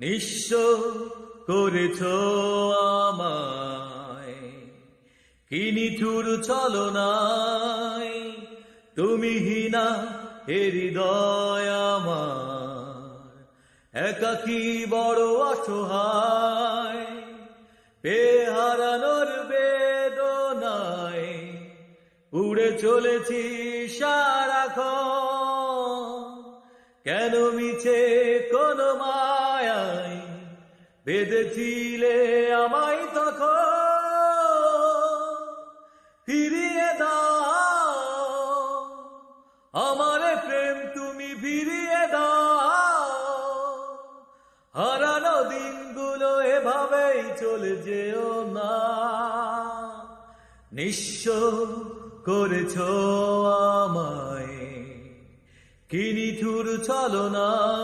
নিঃস্ব করেছ আমায়। কি নিঠুর চলো নাই তুমি হিনা হৃদয় আমার। একাকি বড় অসহায়, বেহারানোর বেদনায় উড়ে চলেছি সারাক্ষণ। কেন মিছে মায়াই বেঁধেছিলে আমায় তখন। ফিরিয়ে দাও। আমার প্রেম তুমি ফিরিয়ে দাও। হারানো দিনগুলো এভাবেই চলে যেও না নিঃস্ব করেছ আমায়। কি নিঠুর না